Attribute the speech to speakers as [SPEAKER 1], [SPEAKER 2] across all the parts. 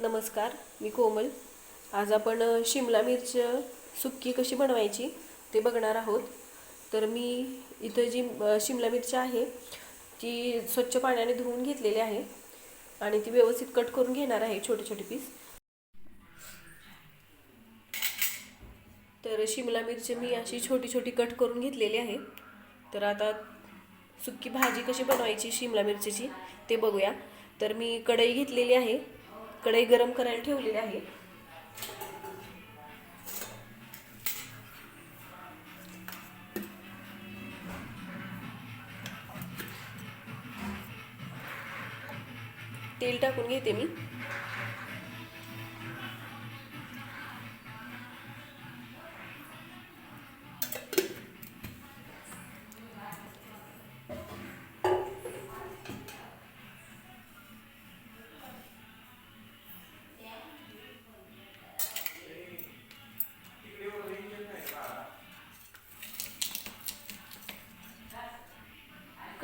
[SPEAKER 1] नमस्कार मी कोमल. आज आपण शिमला मिरच सुक्की कशी बनवायची ते बघणार आहोत. तर मी इथं जी शिमला मिरची आहे ती स्वच्छ पाण्याने धुवून घेतलेली आहे आणि ती व्यवस्थित कट करून घेणार आहे छोटे छोटे पीस. तर शिमला मिरची मी अशी छोटी छोटी कट करून घेतलेली आहे. तर आता सुक्की भाजी कशी बनवायची शिमला मिरचीची ते बघूया. तर मी कढई घेतलेली आहे. कढई गरम करायला ठेवलेली आहे. तेल टाकून घेते मी.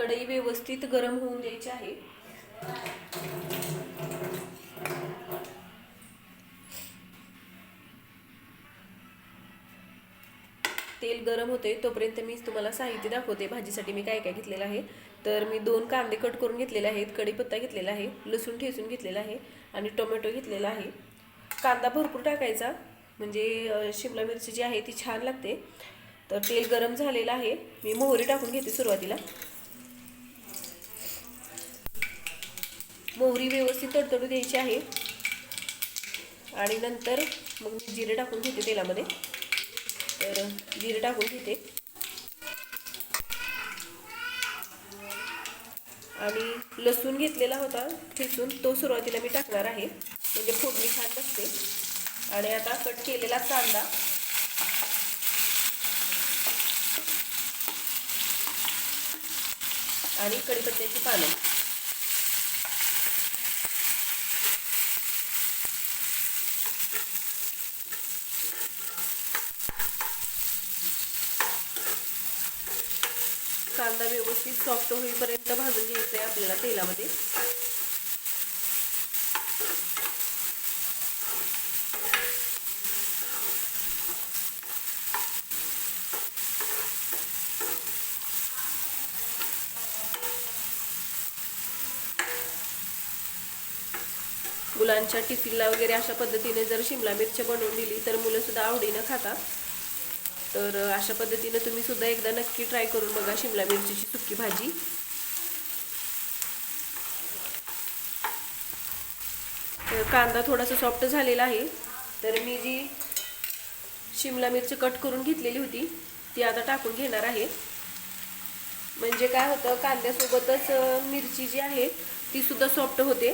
[SPEAKER 1] कढई व्यवस्थित गरम होऊन द्यायची आहे. तेल गरम होते तोपर्यंत मी तुम्हाला साहित्य दाखवते. भाजीसाठी मी काय काय घेतलेलं आहे. तर मी दोन कांदे कट करून घेतलेले आहेत. कढीपत्ता घेतलेला आहे. लसूण ठेचून घेतलेला आहे. आणि टोमॅटो घेतलेला आहे. कांदा भरपूर टाकायचा. म्हणजे शिमला मिरची जी आहे ती छान लागते. तर तेल गरम झालेलं आहे. मी मोहरी टाकून घेते सुरुवातीला. मोहरी व्यवस्थित तडतडू द्यायची आहे. आणि नंतर मग मी जिरे टाकून घेते तेलामध्ये. तर जिरे टाकून घेते. आणि लसूण घेतलेला होता ठेचून तो सुरुवातीला मी टाकणार आहे. म्हणजे फोडणी छान असते आणि आता कट केलेला कांदा. आणि कडीपत्त्याची पानं. कांदा व्यवस्थित सॉफ्ट होईपर्यंत भाजून घ्यायचा आहे आपल्याला तेलामध्ये. मुलांच्या टिफिनला वगैरे अशा पद्धतीने जर शिमला मिरची बनवून दिली तर मुलं सुद्धा आवडीनं खातात तर अशा पद्धतीनं तुम्ही सुद्धा एकदा नक्की ट्राय करून बघा शिमला मिरचीची सुकी भाजी. तर कांदा थोडासा सॉफ्ट झालेला आहे. तर मी जी शिमला मिरची कट करून घेतलेली होती ती आता टाकून घेणार आहे. म्हणजे काय होतं कांद्यासोबतच मिरची जी आहे ती सुद्धा सॉफ्ट होते.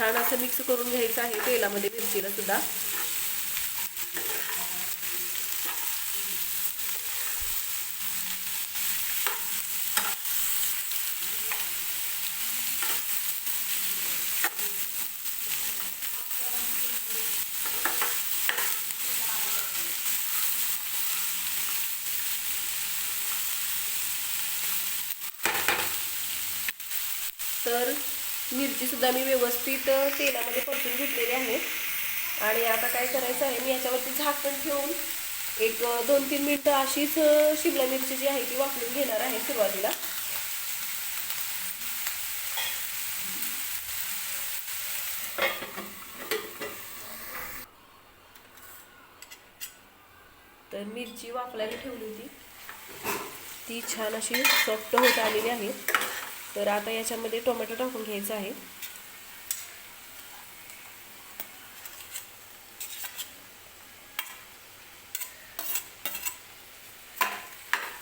[SPEAKER 1] छान असं मिक्स करून घ्यायचं आहे तेलामध्ये मिरचीला सुद्धा. तर मिरची सुद्धा मी व्यवस्थित तेलामध्ये परतून घेतलेली आहे. आणि आता काय करायचं आहे मी याच्यावरती झाकण ठेवून एक दोन तीन मिनटं अशीच शिमला मिरची जी आहे ती वापरून घेणार आहे सुरुवातीला. तर मिरची वाकलायला ठेवली होती. ती छान अशी सॉफ्ट होत आलेली आहे. तर आता याच्यामध्ये टोमॅटो टाकून घ्यायचा आहे.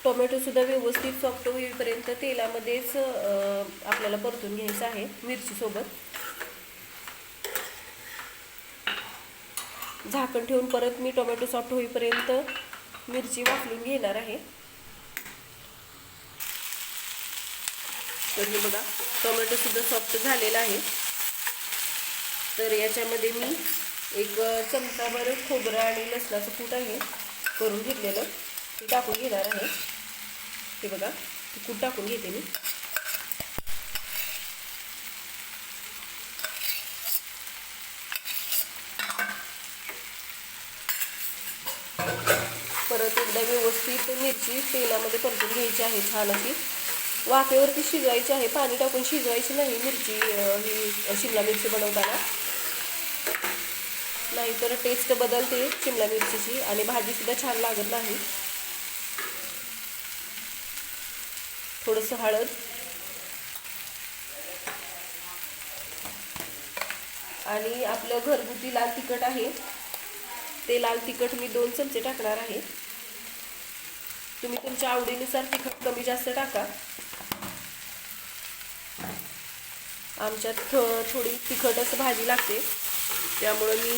[SPEAKER 1] टोमॅटोसुद्धा व्यवस्थित सॉफ्ट होईपर्यंत तेलामध्येच आपल्याला परतून घ्यायचं आहे मिरचीसोबत. झाकण ठेवून परत मी टोमॅटो सॉफ्ट होईपर्यंत मिरची वाफलून घेणार आहे. तर हे बघा टोमॅटोसुद्धा सॉफ्ट झालेला आहे. तर याच्यामध्ये मी एक चमचाभर खोबरं आणि लसणाचं कूट आहे करून घेतलेलं. ते टाकून घेणार आहे. हे बघा ते कूट टाकून घेते मी. परत एकदा व्यवस्थित मिरची तेलामध्ये परतून घ्यायची आहे छान अशी. वाफेवरती शिजवायची आहे पाणी टाकून शिजवायची नाही मिरची ही शिमला मिरची बनवताना. नाहीतर टेस्ट बदलते शिमला मिरचीची आणि भाजीसुद्धा छान लागत नाही. थोडंसं हळद. आणि आपलं घरगुती लाल तिखट आहे. ते लाल तिखट मी दोन चमचे टाकणार आहे. तुम्ही तुमच्या आवडीनुसार तिखट कमी जास्त टाका. आमच्यात थो थोडी तिखट असं भाजी लागते. त्यामुळं मी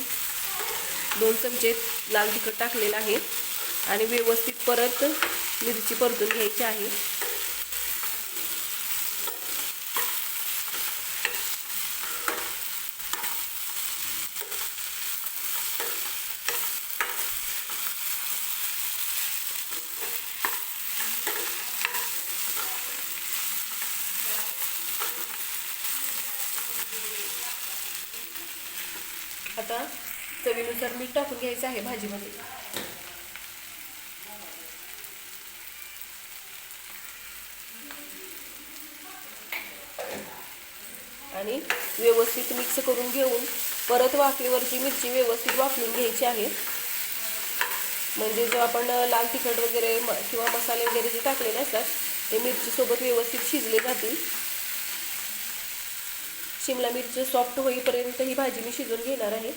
[SPEAKER 1] दोन चमचे लाल तिखट टाकलेलं आहे. आणि व्यवस्थित परत मिरची परतून घ्यायची आहे आता चवीनुसार मीठ टाकून घ्यायचं आहे भाजीमध्ये. आणि व्यवस्थित मिक्स करून घेऊन परत वाफेवरची मिरची व्यवस्थित वाफलून घ्यायची आहे. म्हणजे जो आपण लाल तिखट वगैरे किंवा मसाले वगैरे जे टाकलेले असतात ते मिरचीसोबत व्यवस्थित शिजले जातील. शिमला मिरची सॉफ्ट होईपर्यंत ही भाजी मी शिजवून घेणार आहे.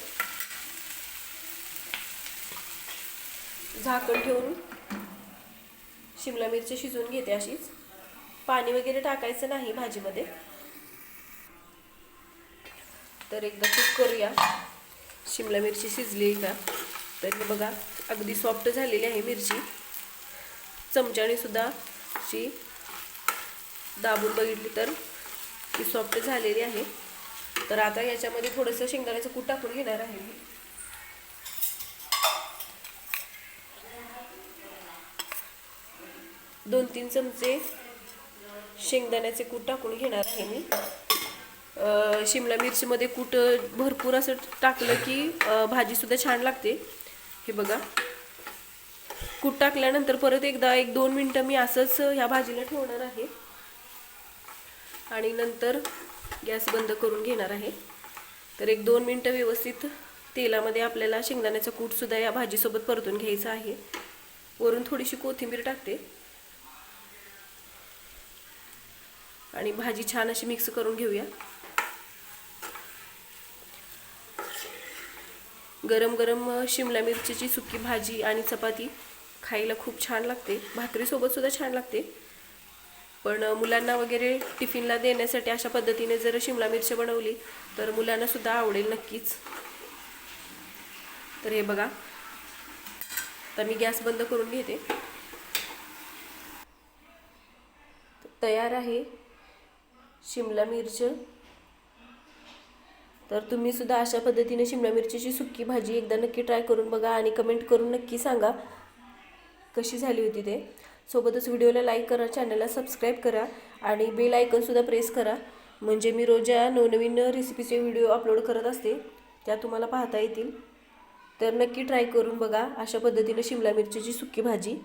[SPEAKER 1] झाकण ठेवून शिमला मिरची शिजवून घेते अशीच. पाणी वगैरे टाकायचं नाही भाजीमध्ये. तर एकदा कुक करूया. शिमला मिरची शिजली का? तर हे बघा अगदी सॉफ्ट झालेली आहे मिरची. चमच्याने सुद्धा अशी दाबून बघितली तर ती सॉफ्ट झालेली आहे. तर आता याच्यामध्ये थोडंसं शेंगदाण्याचं कूट टाकून घेणार आहे मी. दोन तीन चमचे शेंगदाण्याचे कूट टाकून घेणार आहे मी. शिमला मिरचीमध्ये कूट भरपूर असं टाकलं की भाजीसुद्धा छान लागते. हे बघा. कूट टाकल्यानंतर परत एकदा एक दोन मिनटं मी असंच ह्या भाजीला ठेवणार आहे. आणि नंतर गॅस बंद करून घेणार आहे. तर एक दोन मिनटं व्यवस्थित तेलामध्ये आपल्याला शेंगदाण्याचा कूटसुद्धा या भाजीसोबत परतून घ्यायचा आहे. वरून थोडीशी कोथिंबीर टाकते. आणि भाजी छान अशी मिक्स करून घेऊया. गरम गरम शिमला मिरचीची सुकी भाजी आणि चपाती खायला खूप छान लागते. भाकरीसोबत सुद्धा छान लागते. पण मुलांना वगैरे टिफिनला देण्यासाठी अशा पद्धतीने जर शिमला मिरची बनवली तर मुलांना सुद्धा आवडेल नक्कीच. तर हे बघा. तर मी गॅस बंद करून घेते. तयार आहे. शिमला मिरच. तर तुम्ही सुद्धा अशा पद्धतीने शिमला मिरचीची सुक्की भाजी एकदा नक्की ट्राय करून बघा आणि कमेंट करून नक्की सांगा कशी झाली होती ते. सोबतच व्हिडिओला लाईक करा चॅनलला सबस्क्राईब करा आणि बेल आयकनसुद्धा प्रेस करा. म्हणजे मी रोज या नवनवीन रेसिपीचे व्हिडिओ अपलोड करत असते त्या तुम्हाला पाहता येतील. तर नक्की ट्राय करून बघा अशा पद्धतीने शिमला मिरचीची सुक्की भाजी.